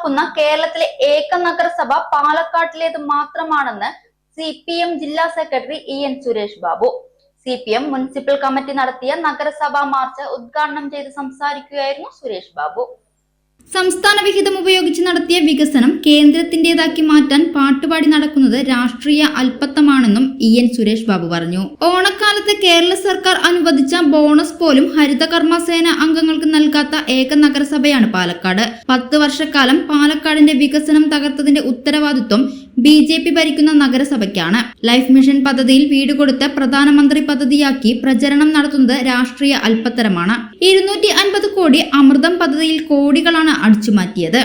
നടക്കുന്ന കേരളത്തിലെ ഏക നഗരസഭ പാലക്കാട്ടിലേത് മാത്രമാണെന്ന് സി പി എം ജില്ലാ secretary E N Suresh Babu. C P M municipal committee നടത്തിയ നഗരസഭാ മാർച്ച് ഉദ്ഘാടനം ചെയ്ത് സംസാരിക്കുകയായിരുന്നു സുരേഷ് ബാബു. സംസ്ഥാന വിഹിതം ഉപയോഗിച്ച് നടത്തിയ വികസനം കേന്ദ്രത്തിന്റേതാക്കി മാറ്റാൻ പാട്ടുപാടി നടക്കുന്നത് രാഷ്ട്രീയ അല്പത്തമാണെന്നും ഇ എൻ സുരേഷ് ബാബു പറഞ്ഞു. ഓണക്കാലത്ത് കേരള സർക്കാർ അനുവദിച്ച ബോണസ് പോലും ഹരിത കർമ്മസേന അംഗങ്ങൾക്ക് നൽകാത്ത ഏക നഗരസഭയാണ് പാലക്കാട്. പത്ത് വർഷക്കാലം പാലക്കാടിന്റെ വികസനം തകർത്തതിന്റെ ഉത്തരവാദിത്വം ബി ജെ പി ഭരിക്കുന്ന നഗരസഭയ്ക്കാണ്. ലൈഫ് മിഷൻ പദ്ധതിയിൽ വീട് കൊടുത്ത് പ്രധാനമന്ത്രി പദ്ധതിയാക്കി പ്രചരണം നടത്തുന്നത് രാഷ്ട്രീയ അല്പത്തരമാണ് ഇരുന്നൂറ്റി അൻപത് കോടി അമൃതം പദ്ധതിയിൽ കോടികളാണ് അടിച്ചുമാറ്റിയത്.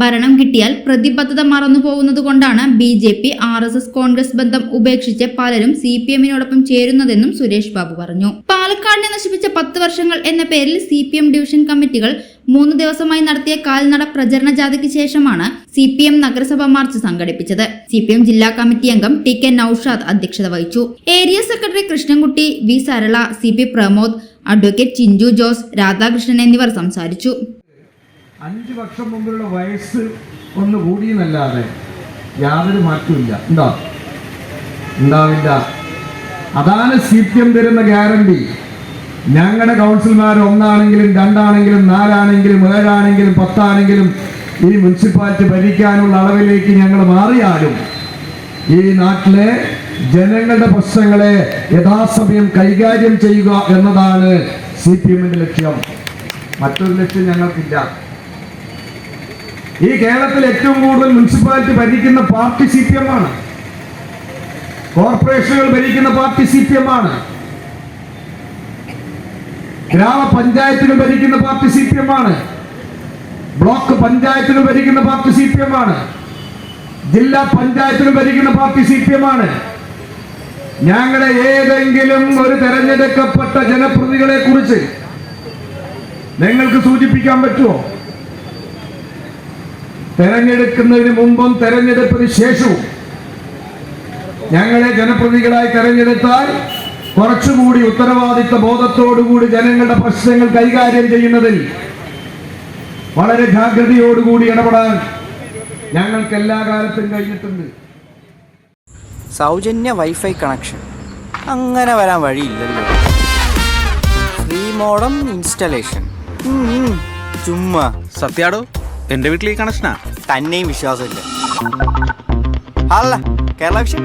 ഭരണം കിട്ടിയാൽ പ്രതിബദ്ധത മറന്നു പോകുന്നത് കൊണ്ടാണ് B J P R S S Congress ബന്ധം ഉപേക്ഷിച്ച് പലരും സി പി എമ്മിനോടൊപ്പം ചേരുന്നതെന്നും സുരേഷ് ബാബു പറഞ്ഞു. പാലക്കാടിനെ നശിപ്പിച്ച പത്ത് വർഷങ്ങൾ എന്ന പേരിൽ സി പി എം ഡിവിഷൻ കമ്മിറ്റികൾ മൂന്ന് ദിവസമായി നടത്തിയ കാൽനട പ്രചരണ ജാഥയ്ക്ക് ശേഷമാണ് സി പി എം നഗരസഭ മാർച്ച് സംഘടിപ്പിച്ചത്. സി പി എം ജില്ലാ കമ്മിറ്റി അംഗം ടി കെ നൌഷാദ് അധ്യക്ഷത വഹിച്ചു. Area secretary Krishnankutty V Sarala C P Pramod advocate Chinchu Jose Radhakrishnan എന്നിവർ സംസാരിച്ചു. അഞ്ച് വർഷം മുമ്പുള്ള വയസ്സ് ഒന്ന് കൂടിയെന്നല്ലാതെ യാതൊരു മാറ്റമില്ല ഉണ്ടോ? ഉണ്ടാവില്ല അതാണ് സി പി എം തരുന്ന ഗ്യാരണ്ടി. ഞങ്ങളുടെ കൗൺസിൽമാർ ഒന്നാണെങ്കിലും രണ്ടാണെങ്കിലും നാലാണെങ്കിലും ഏഴാണെങ്കിലും പത്താണെങ്കിലും ഈ മുനിസിപ്പാലിറ്റി ഭരിക്കാനുള്ള അളവിലേക്ക് ഞങ്ങൾ മാറിയാലും ഈ നാട്ടിലെ ജനങ്ങളുടെ പ്രശ്നങ്ങളെ യഥാസമയം കൈകാര്യം ചെയ്യുക എന്നതാണ് സി പി എമ്മിന്റെ ലക്ഷ്യം. മറ്റൊരു ലക്ഷ്യം ഞങ്ങൾക്കില്ല. ഈ കേരളത്തിൽ ഏറ്റവും കൂടുതൽ മുനിസിപ്പാലിറ്റി ഭരിക്കുന്ന പാർട്ടി സി പി എം ആണ് കോർപ്പറേഷനുകൾ ഭരിക്കുന്ന പാർട്ടി സി പി എം ആണ് ഗ്രാമപഞ്ചായത്തുകൾ ഭരിക്കുന്ന പാർട്ടി സി പി എം ആണ്. ബ്ലോക്ക് പഞ്ചായത്തുകൾ ഭരിക്കുന്ന പാർട്ടി സി പി എം ആണ്. ജില്ലാ പഞ്ചായത്തുകൾ ഭരിക്കുന്ന പാർട്ടി സി പി എം ആണ്. ഞങ്ങളുടെ ഏതെങ്കിലും ഒരു തെരഞ്ഞെടുക്കപ്പെട്ട ജനപ്രതികളെ കുറിച്ച് നിങ്ങൾക്ക് സൂചിപ്പിക്കാൻ പറ്റുമോ? തെരഞ്ഞെടുക്കുന്നതിന് മുമ്പും തെരഞ്ഞെടുപ്പിന് ശേഷവും ഞങ്ങളെ ജനപ്രതികളായി തെരഞ്ഞെടുത്താൽ കുറച്ചുകൂടി ഉത്തരവാദിത്ത ബോധത്തോടുകൂടി ജനങ്ങളുടെ പ്രശ്നങ്ങൾ കൈകാര്യം ചെയ്യുന്നതിൽ വളരെ ജാഗ്രതയോടുകൂടി ഇടപെടാൻ ഞങ്ങൾക്ക് എല്ലാ കാലത്തും കഴിഞ്ഞിട്ടുണ്ട്. സൗജന്യ വൈഫൈ കണക്ഷൻ. അങ്ങനെ വരാൻ വഴിയില്ലല്ലോ. Free modem installation. ചുമ്മാ. സത്യാടോ എന്റെ വീട്ടിൽ ഈ കണക്ഷനാ? തന്നെയും വിശ്വാസമില്ല. അല്ല കേരള വിഷൻ?